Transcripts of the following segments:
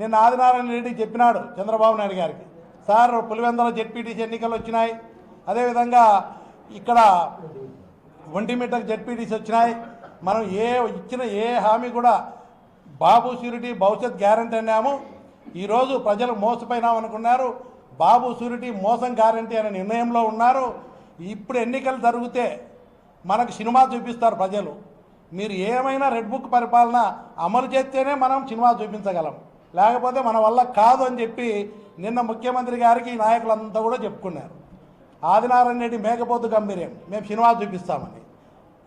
నిన్న ఆదినారాయణ రెడ్డి చెప్పినాడు చంద్రబాబు నాయుడు గారికి. సార్ పులివెందల జెడ్పీటీసీ ఎన్నికలు వచ్చినాయి. అదేవిధంగా ఇక్కడ ఒంటిమిట్టకు జెడ్పీటీసీ వచ్చినాయి. మనం ఏ ఇచ్చిన ఏ హామీ కూడా బాబు సూరిటీ భవిష్యత్ గ్యారంటీ అన్నాము. ఈరోజు ప్రజలు మోసపోయినామనుకున్నారు బాబు షూరిటీ మోసం గ్యారంటీ అనే నిర్ణయంలో ఉన్నారు. ఇప్పుడు ఎన్నికలు జరిగితే మనకు సినిమా చూపిస్తారు ప్రజలు. మీరు ఏమైనా రెడ్ బుక్ పరిపాలన అమలు చేస్తేనే మనం సినిమా చూపించగలం. లేకపోతే మన వల్ల కాదు అని చెప్పి నిన్న ముఖ్యమంత్రి గారికి ఈ నాయకులంతా కూడా చెప్పుకున్నారు. ఆదినారాయణ రెడ్డి మేకపోతు గంభీర్యం. మేము సినిమా చూపిస్తామని.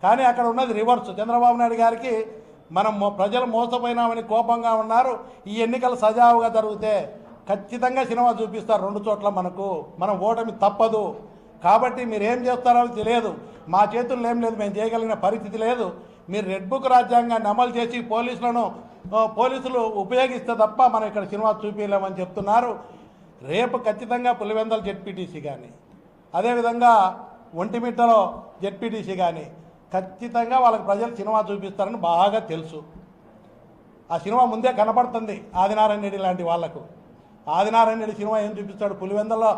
కానీ అక్కడ ఉన్నది రివర్స్ చంద్రబాబు నాయుడు గారికి మనం ప్రజలు మోసపోయినామని కోపంగా ఉన్నారు. ఈ ఎన్నికలు సజావుగా జరిగితే ఖచ్చితంగా సినిమా చూపిస్తారు రెండు చోట్ల మనకు. మనం ఓటమి తప్పదు. కాబట్టి మీరు ఏం చేస్తారో తెలియదు. మా చేతుల్లో ఏం లేదు. మేము చేయగలిగిన పరిస్థితి లేదు. మీరు రెడ్ బుక్ రాజ్యాంగాన్ని అమలు చేసి పోలీసులను పోలీసులు ఉపయోగిస్తే తప్ప మనం ఇక్కడ సినిమా చూపించలేమని చెప్తున్నారు. రేపు ఖచ్చితంగా పులివెందల జెడ్పీటీసీ కానీ అదేవిధంగా ఒంటిమిట్టలో జెడ్పీటీసీ కానీ ఖచ్చితంగా వాళ్ళకి ప్రజలు సినిమా చూపిస్తారని బాగా తెలుసు. ఆ సినిమా ముందే కనపడుతుంది ఆదినారాయణ రెడ్డి లాంటి వాళ్ళకు ఆదినారాయణ రెడ్డి సినిమా ఏం చూపిస్తాడు? పులివెందల్లో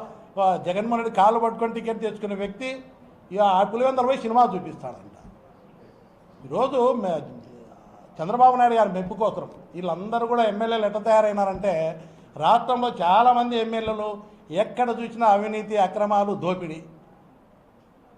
జగన్మోహన్ రెడ్డి కాళ్ళు పట్టుకొని టికెట్ తెచ్చుకునే వ్యక్తి ఇక ఆ పులివెందల పోయి సినిమా చూపిస్తాడంట. ఈరోజు చంద్రబాబు నాయుడు గారి మెప్పు కోసం వీళ్ళందరూ కూడా ఎమ్మెల్యేలు ఎట్ట తయారైనారంటే రాష్ట్రంలో చాలామంది ఎమ్మెల్యేలు ఎక్కడ చూసినా అవినీతి అక్రమాలు దోపిడీ.